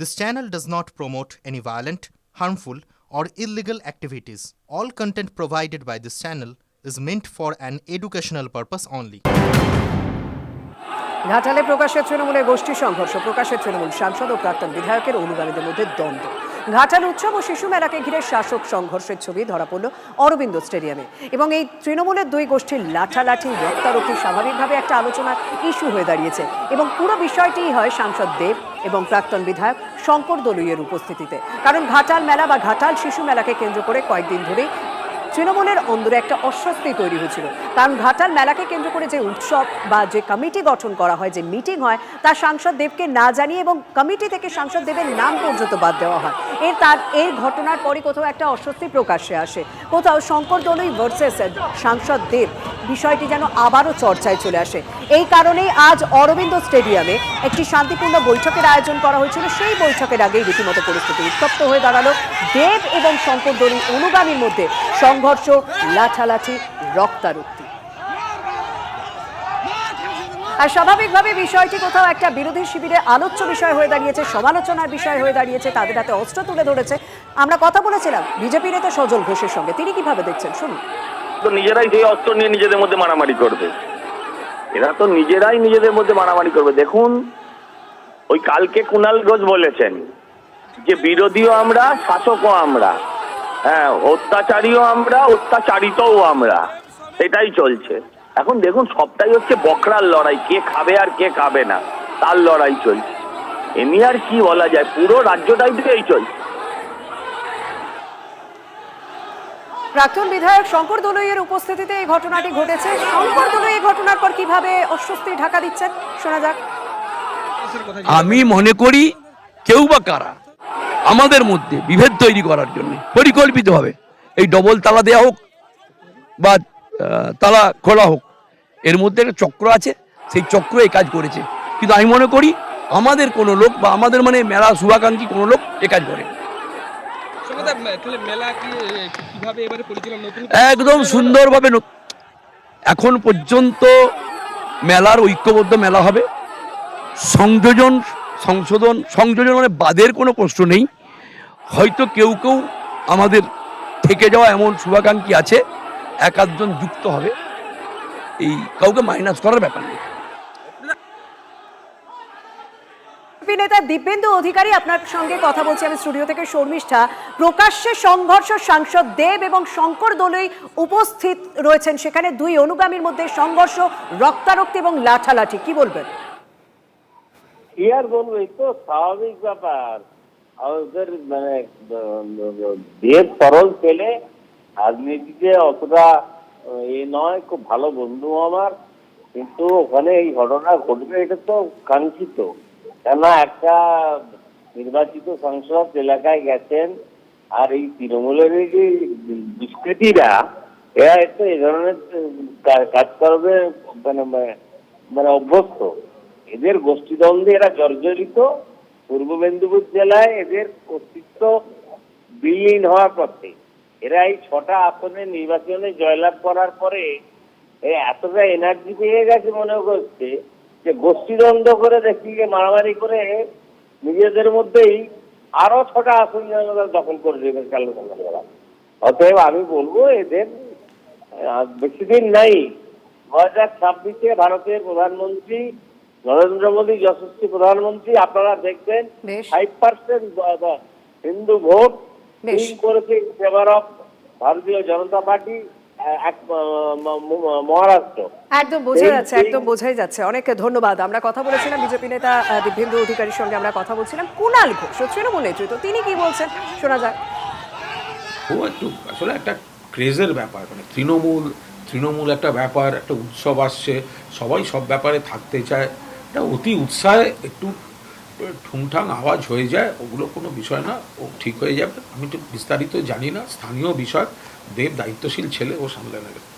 This channel does not promote any violent, harmful, or illegal activities. All content provided by this channel is meant for an educational purpose only. ঘাটালে প্রকাশের তৃণমূলের গোষ্ঠী সংঘর্ষ প্রকাশ্যে তৃণমূল সাংসদ ও প্রাক্তন বিধায়কের অনুগামীদের মধ্যে দ্বন্দ্ব ঘাটাল উৎসব ও শিশু মেলাকে ঘিরে শাসক সংঘর্ষের ছবি ধরা পড়ল অরবিন্দ স্টেডিয়ামে। এবং এই তৃণমূলের দুই গোষ্ঠীর লাঠালাঠি, রক্তারক্তি স্বাভাবিকভাবে একটা আলোচনার ইস্যু হয়ে দাঁড়িয়েছে। এবং পুরো বিষয়টিই হয় সাংসদ দেব এবং প্রাক্তন বিধায়ক শঙ্কর দলুইয়ের উপস্থিতিতে। কারণ ঘাটাল মেলা বা ঘাটাল শিশু মেলাকে কেন্দ্র করে কয়েকদিন ধরেই তৃণমূলের অন্দরে একটা অস্বস্তি তৈরি হয়েছিল। কারণ ঘাটাল মেলাকে কেন্দ্র করে যে উৎসব বা যে কমিটি গঠন করা হয়, যে মিটিং হয়, তা সাংসদ দেবকে না জানিয়ে এবং কমিটি থেকে সাংসদ দেবের নাম পর্যন্ত বাদ দেওয়া হয়। এর তার এই ঘটনার পরে কোথাও একটা অস্বস্তি প্রকাশ্যে আসে। কোথাও শঙ্কর দলুই ভার্সেস সাংসদ দেব বিষয়টি যেন আবারও চর্চায় চলে আসে। এই কারণেই আজ অরবিন্দ স্টেডিয়ামে একটি শান্তিপূর্ণ বৈঠকের আয়োজন করা হয়েছিল। সেই বৈঠকের আগেই রীতিমতো পরিস্থিতি উত্তপ্ত হয়ে দাঁড়াল। দেব এবং শঙ্কর দলুই অনুগামীর মধ্যে সংঘর্ষ, লাঠালাঠি, রক্তারক্তি। আর স্বাভাবিকভাবে বিষয়টি কোথাও একটা বিরোধী শিবিরে আলোচ্য বিষয় হয়ে দাঁড়িয়েছে, সমালোচনার বিষয় হয়ে দাঁড়িয়েছে, তাদের হাতে অস্ত্র তুলে ধরেছে। আমরা কথা বলেছিলাম বিজেপি নেতা সজল ঘোষের সঙ্গে। তিনি কীভাবে দেখছেন? শুনুন। তো নিজেরাই সেই অস্ত্র নিয়ে নিজেদের মধ্যে মারামারি করবে। এরা তো নিজেরাই নিজেদের মধ্যে মারামারি করবে। দেখুন, ওই কালকে কুণাল ঘোষ বলেছেন যে, বিরোধীও আমরা, শাসকও আমরা। হ্যাঁ অত্যাচারীও আমরা, অত্যাচারিতও আমরা। সেটাই চলছে। এখন দেখুন, সবটাই হচ্ছে বকরার লড়াই। কে খাবে আর কে খাবে না, তার লড়াই চলছে। এমনি আর কি বলা যায়? পুরো রাজ্যটাই তো এই চলছে। প্রাক্তন বিধায়ক শঙ্কর দলুইয়ের উপস্থিতিতে এই ঘটনাটি ঘটেছে। শঙ্কর দলুই এই ঘটনার পর কীভাবে অস্বস্তি ঢাকা দিচ্ছেন? শোনা যাক। আমি মনে করি কেউ বা কারা আমাদের মধ্যে বিভেদ তৈরি করার জন্য পরিকল্পিতভাবে এই ডবল তালা দেওয়া হোক বা আহ, তালা খোলা হোক এর মধ্যে একটা চক্র আছে সেই চক্র এই কাজ করেছে। কিন্তু আমি মনে করি আমাদের কোনো লোক বা আমাদের মানে মেলা শুভাকাঙ্ক্ষী কোনো লোক এ কাজ করে। মেলা কি একদম সুন্দরভাবে এখন পর্যন্ত মেলার ঐক্যবদ্ধ মেলা হবে। সংযোজন, সংশোধন সংযোজন মানে বাদের কোনো প্রশ্ন নেই। হয়তো কেউ কেউ আমাদের থেকে যাওয়া এমন শুভাকাঙ্ক্ষী আছে, এক আধজন যুক্ত হবে। এই কাউকে মাইনাস করার ব্যাপার নেই। বিজেপি নেতা দিব্যেন্দু অধিকারী আপনার সঙ্গে কথা বলছি। আমি স্টুডিও থেকে শর্মিষ্ঠা। প্রকাশ্যে সংঘর্ষ, সাংসদ দেব এবং শঙ্কর দলুই উপস্থিত রয়েছেন সেখানে। দুই অনুগামীর মধ্যে সংঘর্ষ, রক্তারক্তি এবং লাঠালাঠি। কি বলবেন? কি আর বলব? তো স্বাভাবিক ব্যাপার। আমাদের মানে দেব সরল ছেলে, রাজনীতিতে অতটা, এ নয়, খুব ভালো বন্ধু আমার। কিন্তু ওখানে এই ঘটনা ঘটবে, এটা তো কাঙ্ক্ষিত। কেননা একটা নির্বাচিত সংসদ এলাকায় গেছেন, আর এই তৃণমূলের যে দুষ্কৃতীরা, এরা একটু এই ধরনের কাজ করবে মানে মানে অভ্যস্ত। এদের গোষ্ঠীদ্বন্দ্বে এরা জর্জরিত। পূর্ব মেদিনীপুর জেলায় এদের কর্তৃত্ব বিলীন হওয়ার পথে। এরা এই ছটা আসনে নির্বাচনে জয়লাভ করার পরে, এ এতটা এনার্জি পেয়ে গেছে মনে করছে যে গোষ্ঠীদ্বন্দ্ব করে দেখি মারামারি করে নিজেদের মধ্যেই আরও ছটা আসন ওরা দখল করে দেবে কাল অতএব আমি বলব এদের বেশি দিন নাই। দু হাজার ছাব্বিশে ভারতের প্রধানমন্ত্রী নরেন্দ্র মোদী যশস্বী প্রধানমন্ত্রী আপনারা দেখবেন ফাইভ পার্সেন্ট হিন্দু ভোট করেছে favour of Bharatiya Janata Party. Maharashtra. একদম বোঝা যাচ্ছে একদম বোঝাই যাচ্ছে। অনেক ধন্যবাদ। আমরা কথা বলেছিলাম বিজেপি নেতা দিব্যেন্দু অধিকারীর সঙ্গে আমরা কথা বলছিলাম। কুণাল ঘোষ ও তৃণমূল নেতৃত্ব তিনি কি বলছেন? শোনা যাক। ও একটু আসলে একটা ক্রেজের ব্যাপার। মানে তৃণমূল তৃণমূল একটা ব্যাপার একটা উৎসব আসছে। সবাই সব ব্যাপারে থাকতে চায়। এটা অতি উৎসাহে একটু ঠুংঠাং আওয়াজ হয়ে যায়, ওগুলো কোনো বিষয় না, ও ঠিক হয়ে যাবে। আমি তো বিস্তারিত জানি না, স্থানীয় বিষয়, দেব দায়িত্বশীল ছেলে, ও সামলে নেবে।